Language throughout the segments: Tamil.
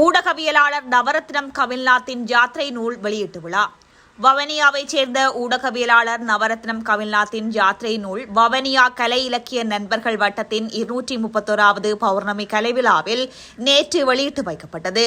ஊடகவியலாளர் நவரத்னம் கவில்நாத்தின் யாத்திரை நூல் வெளியீட்டு விழா. வவனியாவைச் சேர்ந்த ஊடகவியலாளர் நவரத்னம் கவில்நாத்தின் யாத்திரை நூல் வவனியா கலை இலக்கிய நண்பர்கள் வட்டத்தின் இருநூற்றி முப்பத்தோராவது பௌர்ணமி கலை விழாவில் நேற்று வெளியிட்டு வைக்கப்பட்டது.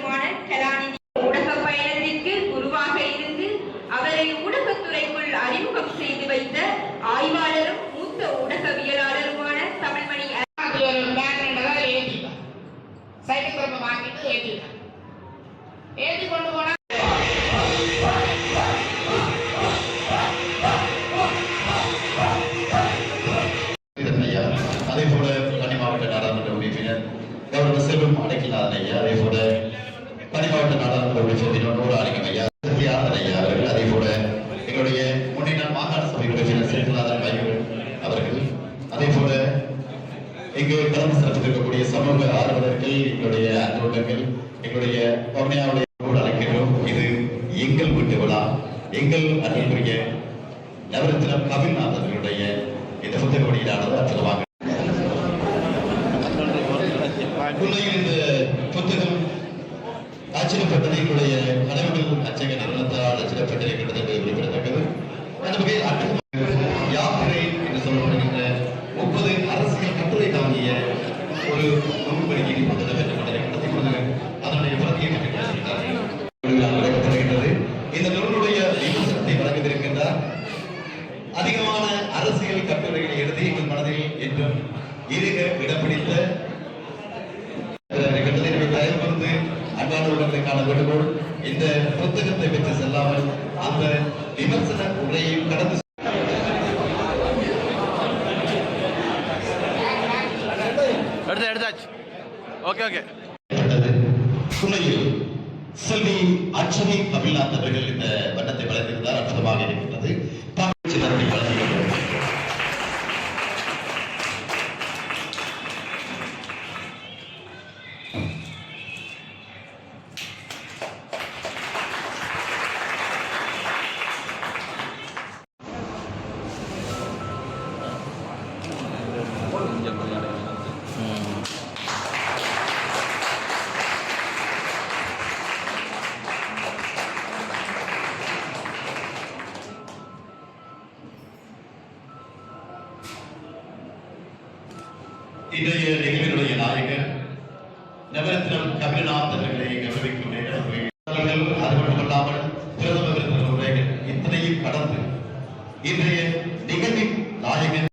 சைக்கிள் குழம்பு வாங்கிட்டு ஏற்றிட்டான் ஏற்றி கொண்டு போனா அதே போல மாவட்ட நாடாளுமன்ற உறுப்பினர் கௌரவ செல்வம் அடக்கிநாதன் ஐயா அதே போல மாவட்ட நாடாளுமன்ற உறுப்பினர் நூறு ஐயா சத்யானந்தன் ஐயா அவர்கள் அதே போல எங்களுடைய மாகாண சபை உறுப்பினர் செல்வநாதன் அவர்கள் அதே போல இங்கு கலந்து சிறப்பித்திருக்கக்கூடிய சமூக ஆர்வலர்கள் எங்களுடைய அன்புள்ளங்கள் எங்களுடைய பவனியாவுடைய கூட அழைக்கிறோம். இது எங்கள் வீட்டு விழா. எங்கள் அன்புக்குரிய நவரத்னம் கவிழ்நாத் அவர்களுடைய இந்த புத்தக வெளியீடானது அற்புதமாக உண்மையில் இந்த புத்தகம் அச்சிடப்பட்டது எங்களுடைய கனவுகள் அச்சக நிறுவனத்தால் அச்சிடப்பட்டது கிட்டத்தட்ட குறிப்பிடத்தக்கது அந்த வகையில் அற்புதமாக யாத்திரை என்று சொல்லப்படுகின்ற முப்பது அரசியல் வாங்கிய ஒரு நூல் வெளியீடு புத்தகம் என்ற பட்டறை நடத்தி அதனுடைய பிரதியை வழங்கப்படுகின்றது இந்த நூலுடைய விமர்சனத்தை வழங்கியிருக்கின்றார் அதிகமான அரசியல் கட்டுரைகளை எழுதி எங்கள் மனதில் என்றும் இருக இடம் பிடித்த இருக்கின்றது. அன்பான வேண்டுகோள். இந்த புத்தகத்தை பெற்று செல்லாமல் அந்த விமர்சன உரையையும் கடந்து எடுத்து எடுத்தாச்சு. Okay okay. செல்லப்பட்டது. செல்வி அச்சவி கபில்நாத் அவர்கள் இந்த வண்ணத்தை வழங்கியிருந்தார் அற்புதமாக இருக்கின்றது. தமிழ் இன்றைய நிகழ்வினுடைய நாயகர் நவரத்னம் கபிலநாத் அவர்களை கௌரவிக்கும் நேரத்தில் அது மட்டுமல்லாமல் பிரதம விருந்தினருடைய இத்தனையும் கடந்து இன்றைய நிகழ்வின் நாயகன்